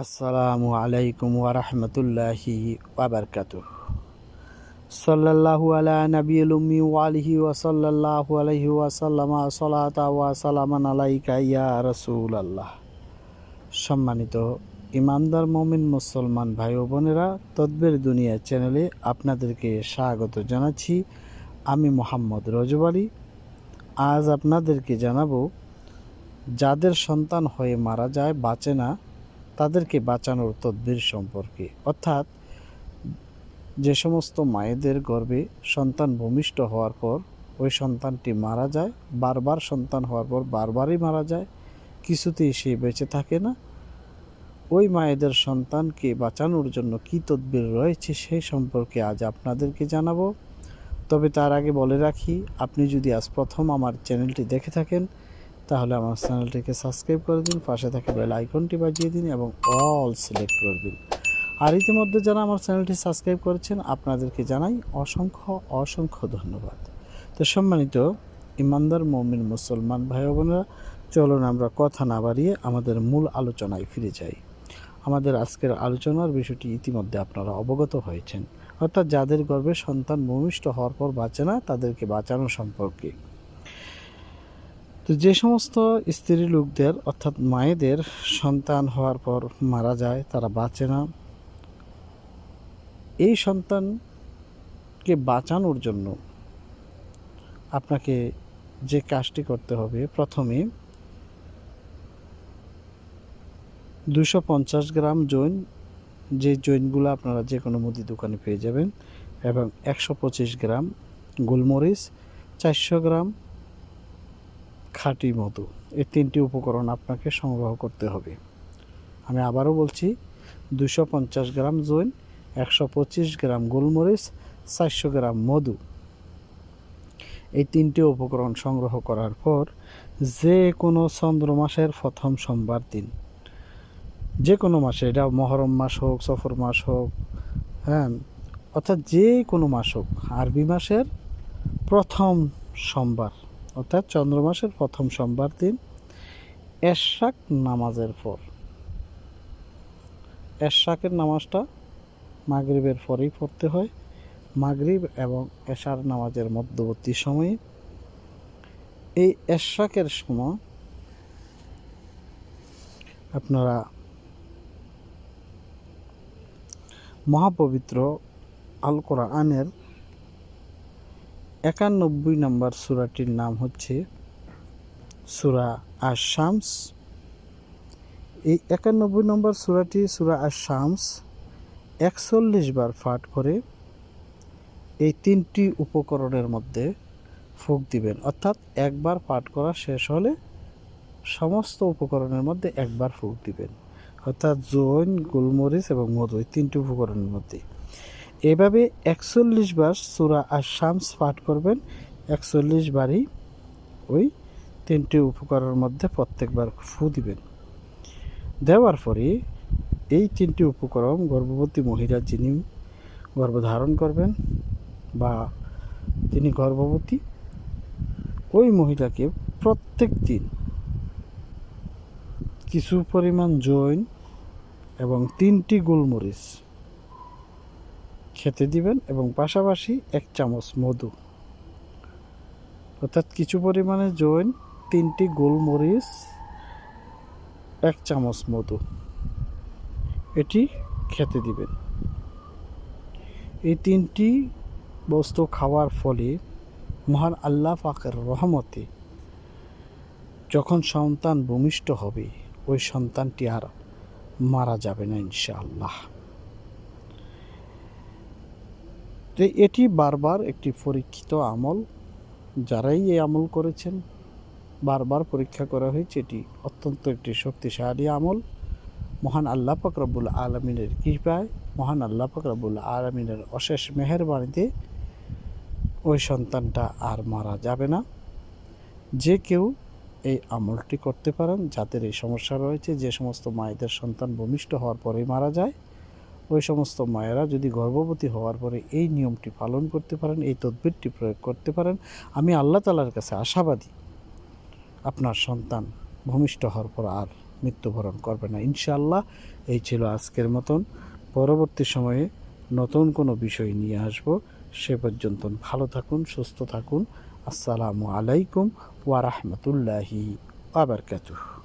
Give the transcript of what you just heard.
আসসালামু আলাইকুম ওরহমতুল্লাহি ওবরকাত সাল্লাল্লাহু আলা নবিয়ুল উম্মি ওয়ালিহি ওয়া সাল্লাল্লাহু আলাইহি ওয়া সাল্লামা সালাতা ওয়া সালামান আলাইকা ইয়া রাসূলুল্লাহ। সম্মানিত ইমানদার মমিন মুসলমান ভাই ও বোনেরা, তদবির দুনিয়া চ্যানেলে আপনাদেরকে স্বাগত জানাচ্ছি। আমি মোহাম্মদ রজব আলী। আজ আপনাদেরকে জানাব, যাদের সন্তান হয়ে মারা যায় বাঁচে না তাদেরকে বাঁচানোর তদবির সম্পর্কে। অর্থাৎ, যে সমস্ত মায়েদের গর্ভে সন্তান ভূমিষ্ঠ হওয়ার পর ওই সন্তানটি মারা যায়, বারবার সন্তান হওয়ার পর বারবারই মারা যায়, কিছুতেই সে বেঁচে থাকে না। ওই মায়েদের সন্তানকে বাঁচানোর জন্য কী তদবির রয়েছে সেই সম্পর্কে আজ আপনাদেরকে জানাব। তবে তার আগে বলে রাখি, আপনি যদি আজ প্রথম আমার চ্যানেলটি দেখে থাকেন তাহলে আমার চ্যানেলটিকে সাবস্ক্রাইব করে দিন, পাশে থাকা বেল আইকনটি বাজিয়ে দিন এবং অল সিলেক্ট করে দিন। আর ইতিমধ্যে যারা আমার চ্যানেলটি সাবস্ক্রাইব করেছেন, আপনাদেরকে জানাই অসংখ্য অসংখ্য ধন্যবাদ। তো সম্মানিত ইমানদার, মমিন, মুসলমান ভাই বোনেরা, চলুন আমরা কথা না বাড়িয়ে আমাদের মূল আলোচনায় ফিরে যাই। আমাদের আজকের আলোচনার বিষয়টি ইতিমধ্যে আপনারা অবগত হয়েছেন। অর্থাৎ যাদের গর্ভে সন্তান ভূমিষ্ঠ হওয়ার পর বাঁচে না, তাদেরকে বাঁচানো সম্পর্কে। তো যে সমস্ত স্ত্রী লোকদের, অর্থাৎ মায়েদের সন্তান হওয়ার পর মারা যায়, তারা বাঁচে না। এই সন্তানকে বাঁচানোর জন্য আপনাকে যে কাজটি করতে হবে, প্রথমে দুশো পঞ্চাশ গ্রাম জৈন, যে জৈনগুলো আপনারা যে কোনো মুদি দোকানে পেয়ে যাবেন, এবং একশো পঁচিশ গ্রাম গোলমরিচ, চারশো গ্রাম খাঁটি মধু। এই তিনটি উপকরণ আপনাকে সংগ্রহ করতে হবে। আমি আবারও বলছি দুশো পঞ্চাশ গ্রাম জৈন, একশো পঁচিশ গ্রাম গোলমরিচ, চারশো গ্রাম মধু। এই তিনটি উপকরণ সংগ্রহ করার পর যে কোনো চন্দ্র মাসের প্রথম সোমবার দিন। যে কোনো মাসে, এটা মহরম মাস হোক, সফর মাস হোক হ্যাঁ অর্থাৎ যে কোনো মাস হোক, আরবি মাসের প্রথম সোমবার। অর্থাৎ চন্দ্র মাসের প্রথম সোমবার দিন, এশাক নামাজের পর। এশাকের নামাজটা মাগরিবের পরেই পড়তে হয়। মাগরিব এবং এশার নামাজের মধ্যবর্তী সময়ে এই এশাকের সময় আপনারা মহাপবিত্র আল কোরআনের একানব্বই নম্বর সুরাটির নাম হচ্ছে সুরা আর শামস এই একানব্বই নম্বর সুরাটি, সুরা আর শামস একচল্লিশ বার পাঠ করে এই তিনটি উপকরণের মধ্যে ফুক দিবেন। অর্থাৎ একবার পাঠ করা শেষ হলে সমস্ত উপকরণের মধ্যে একবার ফুক দিবেন। অর্থাৎ জৈন, গোলমরিচ এবং মধু, এই তিনটি উপকরণের মধ্যে। এভাবে একচল্লিশ বার সুরা আর শামস পাঠ করবেন। একচল্লিশ বারই ওই তিনটি উপকরণের মধ্যে প্রত্যেকবার ফু দিবেন। দেওয়ার পরে এই তিনটি উপকরণ গর্ভবতী মহিলা যিনি গর্ভধারণ করবেন বা তিনি গর্ভবতী, ওই মহিলাকে প্রত্যেক দিন কিছু পরিমাণ জৈন এবং তিনটি গোলমরিচ খেতে দিবেন এবং পাশাপাশি এক চামচ মধু। অর্থাৎ কিছু পরিমাণে জৈন, তিনটি গোলমরিচ, এক চামচ মধু। এটি খেতে দিবেন। এই তিনটি বস্তু খাওয়ার ফলে মহান আল্লাহ পাকের রহমতে যখন সন্তান ভূমিষ্ঠ হবে, ওই সন্তানটি আর মারা যাবে না ইনশাআল্লাহ। তো এটি বারবার একটি পরীক্ষিত আমল, যারাই এই আমল করেছেন, বারবার পরীক্ষা করা হয়েছে, এটি অত্যন্ত একটি শক্তিশালী আমল। মহান আল্লাহ ফকরাবুল আলমিনের কৃপায়, মহান আল্লাহ ফকরাবুল আলমিনের অশেষ মেহরবানিতে ওই সন্তানটা আর মারা যাবে না। যে কেউ এই আমলটি করতে পারেন, যাদের এই সমস্যা রয়েছে, যে সমস্ত মায়েদের সন্তান ভূমিষ্ঠ হওয়ার পরেই মারা যায় ওই সমস্ত মায়েরা যদি গর্ভবতী হওয়ার পরে এই নিয়মটি পালন করতে পারেন, এই তদবিরটি প্রয়োগ করতে পারেন, আমি আল্লাহ তালার কাছে আশাবাদী আপনার সন্তান ভূমিষ্ঠ হওয়ার পর আর মৃত্যুবরণ করবে না। ইনশাআল্লাহ এই ছিল আজকের মতন। পরবর্তী সময়ে নতুন কোনো বিষয় নিয়ে আসব। সে পর্যন্ত ভালো থাকুন, সুস্থ থাকুন। আসসালামু আলাইকুম ওয়া রাহমাতুল্লাহি ওয়া বারাকাতুহু।